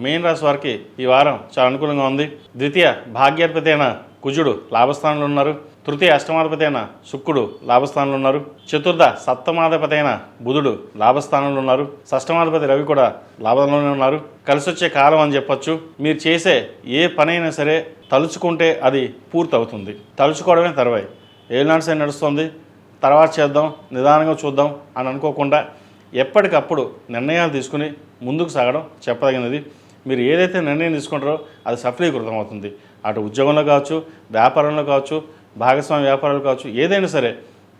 మీన రాశి వారికి ఈ వారం చాలా అనుకూలంగా ఉంది. ద్వితీయ భాగ్యాధిపతి అయిన కుజుడు లాభస్థానంలో ఉన్నారు. తృతీయ అష్టమాధిపతి అయిన శుక్రుడు లాభస్థానంలో ఉన్నారు. చతుర్థ సప్తమాధిపతి అయిన బుధుడు లాభస్థానంలో ఉన్నారు. షష్టమాధిపతి రవి కూడా లాభంలోనే ఉన్నారు. కలిసి వచ్చే కాలం అని చెప్పొచ్చు. మీరు చేసే ఏ పనైనా సరే తలుచుకుంటే అది పూర్తి అవుతుంది తలుచుకోవడమే తర్వాయి. ఏనాడు సరే నడుస్తుంది. తర్వాత చేద్దాం నిదానంగా చూద్దాం అని అనుకోకుండా ఎప్పటికప్పుడు నిర్ణయాలు తీసుకుని ముందుకు సాగడం చెప్పదగినది. మీరు ఏదైతే నిర్ణయం తీసుకుంటారో అది సఫలీకృతం అవుతుంది. అటు ఉద్యోగంలో కావచ్చు వ్యాపారంలో కావచ్చు భాగస్వామి వ్యాపారాలు కావచ్చు ఏదైనా సరే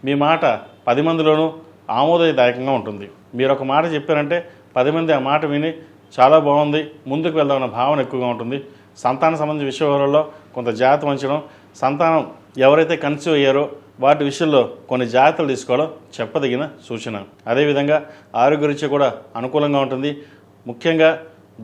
మీ మాట పది మందిలోనూ ఆమోదదాయకంగా ఉంటుంది. మీరు ఒక మాట చెప్పారంటే పది మంది ఆ మాట విని చాలా బాగుంది ముందుకు వెళ్దామన్న భావన ఎక్కువగా ఉంటుంది. సంతాన సంబంధించిన విషయాలలో కొంత జాగ్రత్త వంచడం సంతానం ఎవరైతే కన్సీవ్ అయ్యారో వాటి విషయంలో కొన్ని జాగ్రత్తలు తీసుకోవడం చెప్పదగిన సూచన. అదేవిధంగా ఆరోగ్య రీత్యా కూడా అనుకూలంగా ఉంటుంది. ముఖ్యంగా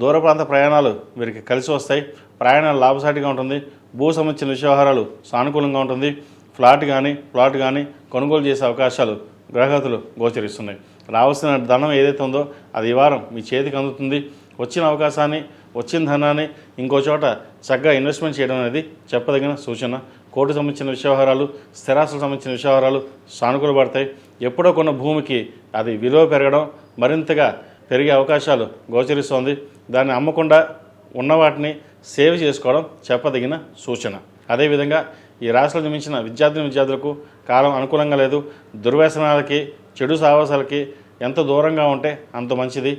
దూర ప్రాంత ప్రయాణాలు వీరికి కలిసి వస్తాయి. ప్రయాణాలు లాభసాటిగా ఉంటుంది. భూ సంబంధించిన వ్యవహారాలు సానుకూలంగా ఉంటుంది. ఫ్లాట్ కానీ ప్లాట్ కానీ కొనుగోలు చేసే అవకాశాలు గ్రహగతులు గోచరిస్తున్నాయి. రావాల్సిన ధనం ఏదైతే ఉందో అది ఈ వారం మీ చేతికి అందుతుంది. వచ్చిన అవకాశాన్ని వచ్చిన ధనాన్ని ఇంకో చోట చక్కగా ఇన్వెస్ట్మెంట్ చేయడం అనేది చెప్పదగిన సూచన. కోర్టు సంబంధించిన వ్యవహారాలు స్థిరాస్తులకు సంబంధించిన వ్యవహారాలు సానుకూలపడతాయి ఎప్పుడో కొన్న భూమికి అది విలువ పెరగడం మరింతగా పెరిగే అవకాశాలు గోచరిస్తోంది. దాన్ని అమ్మకుండా ఉన్న వాటిని సేవ్ చేసుకోవడం చెప్పదగిన సూచన. అదేవిధంగా ఈ రాశులను మించిన విద్యార్థిని విద్యార్థులకు కాలం అనుకూలంగా లేదు. దుర్వ్యసనాలకి చెడు సావాసాలకి ఎంత దూరంగా ఉంటే అంత మంచిది.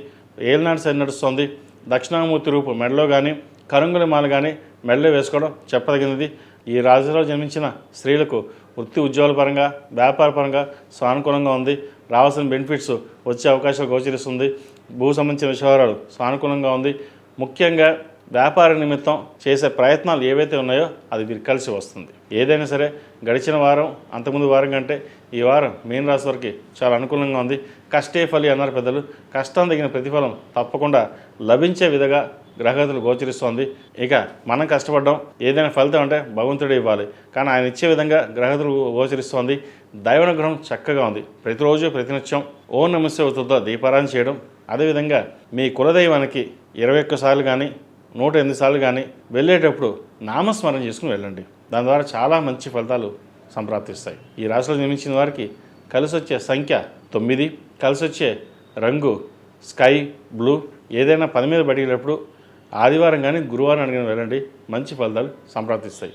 ఏలినాడు సరి నడుస్తుంది. దక్షిణామూర్తి రూపు మెడలో కానీ కరుంగుల మాల కానీ మెడలో వేసుకోవడం చెప్పదగినది. ఈ రాశిలో జన్మించిన స్త్రీలకు వృత్తి ఉద్యోగాల పరంగా వ్యాపార పరంగా సానుకూలంగా ఉంది. రావాల్సిన బెనిఫిట్స్ వచ్చే అవకాశాలు గోచరిస్తుంది. భూ సంబంధించిన విషయాలు సానుకూలంగా ఉంది. ముఖ్యంగా వ్యాపార నిమిత్తం చేసే ప్రయత్నాలు ఏవైతే ఉన్నాయో అది వీరికి కలిసి వస్తుంది. ఏదైనా సరే గడిచిన వారం అంతకుముందు వారం కంటే ఈ వారం మీన రాశి వారికి చాలా అనుకూలంగా ఉంది. కష్టే ఫలి అన్నారు పెద్దలు. కష్టం తగిన ప్రతిఫలం తప్పకుండా లభించే విధంగా గ్రహగతులు గోచరిస్తోంది. ఇక మనం కష్టపడడం. ఏదైనా ఫలితం అంటే భగవంతుడే ఇవ్వాలి. కానీ ఆయన ఇచ్చే విధంగా గ్రహగతులు గోచరిస్తోంది. దైవానుగ్రహం చక్కగా ఉంది. ప్రతిరోజు ప్రతినిత్యం ఓ నమస్యవతుతో దీపారాధన చేయడం. అదేవిధంగా మీ కులదైవానికి ఇరవై ఒక్కసార్లు కానీ నూట ఎనిమిది సార్లు కానీ వెళ్ళేటప్పుడు నామస్మరణ చేసుకుని వెళ్ళండి. దాని ద్వారా చాలా మంచి ఫలితాలు సంప్రాప్తిస్తాయి. ఈ రాశిలో జన్మించిన వారికి కలిసి వచ్చే సంఖ్య తొమ్మిది. కలిసి వచ్చే రంగు స్కై బ్లూ. ఏదైనా పని మీద పడిగినప్పుడు ఆదివారం కానీ గురువారం అడిగిన వెళ్ళండి. మంచి ఫలితాలు సంప్రాప్తిస్తాయి.